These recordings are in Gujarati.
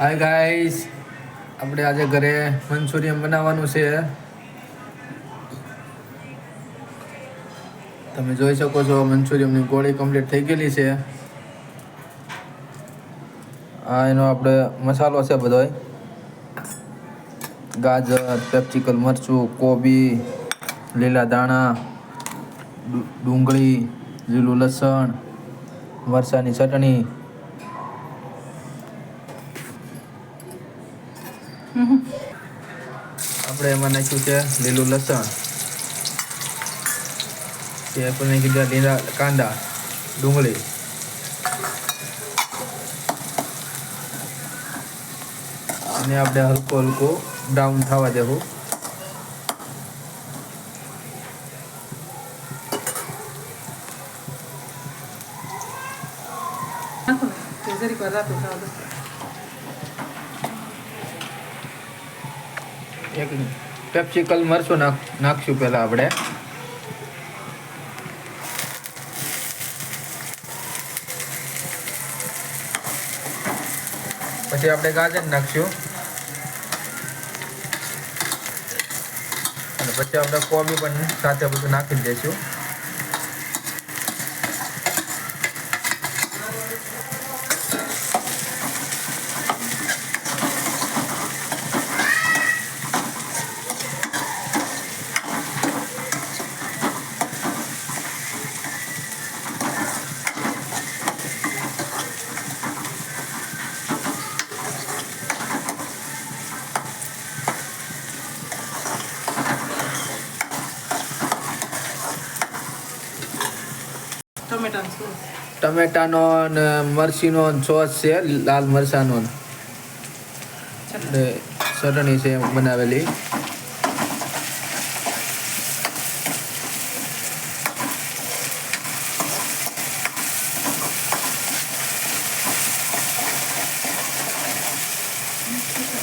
હાય ગાઈસ આપણે આજે ઘરે મંચુરિયન બનાવવાનું છે. તમે જોઈ શકો છો મંચુરિયમની ગોળી કમ્પ્લીટ થઈ ગયેલી છે. આ એનો આપણે મસાલો છે બધો ગાજર, પેપ્સિકલ મરચું, કોબી, લીલા દાણા ડુંગળી, લીલું લસણ, મરચાંની ચટણી આપણે એમાં નાખ્યું છે લીલું લસણ. તે આપણે કીધા લીલા કાંદા, ડુંગળી. અને આપણે હલકો હલકો બ્રાઉન થવા દેવું. નાખો જરીક એક પેપ્સિકલ મરચું નાખ, નાખશું પહેલાં આપણે. પછી આપણે ગાજર નાખશું. અને પછી આપણે કોબી પણ સાથે બધું નાખી દઈશું ટમેટાનું સોસ ટમેટાનો અને મરચીનો સોસ છે લાલ મરચાંનો ચટણી. ને ચટણી છે બનાવેલી.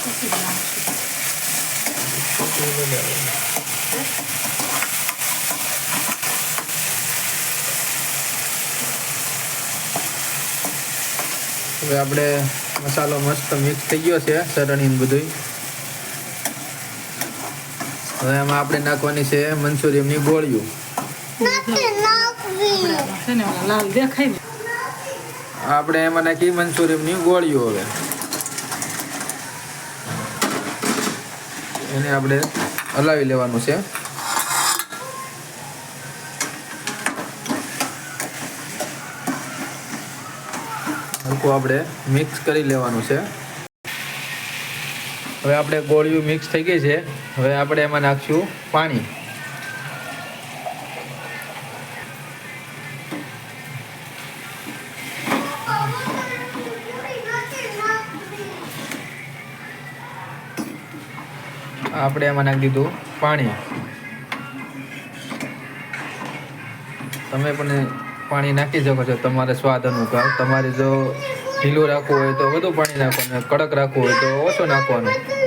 પછી નાખશું. હવે આપણે મસાલો મસ્ત મિક્સ થઈ ગયો છે ચટણી ને બધું હવે એમાં આપણે નાખવાની છે મંચુરિયનની ગોળીઓ. આપણે એમાં નાખી મંચુરિયનની ગોળીઓ હવે. એને આપણે હલાવી લેવાનું છે. હલકું આપણે મિક્સ કરી લેવાનું છે. હવે આપણે ગોળીઓ મિક્સ થઈ ગઈ છે. હવે આપણે એમાં નાખશું પાણી. આપણે એમાં નાખી દીધું પાણી. તમે પણ પાણી નાખી શકો છો. તમારે સ્વાદ અનુસાર. તમારે જો ઢીલું રાખવું હોય તો વધુ પાણી નાખવાનું, કડક રાખવું હોય તો ઓછું નાખવાનું.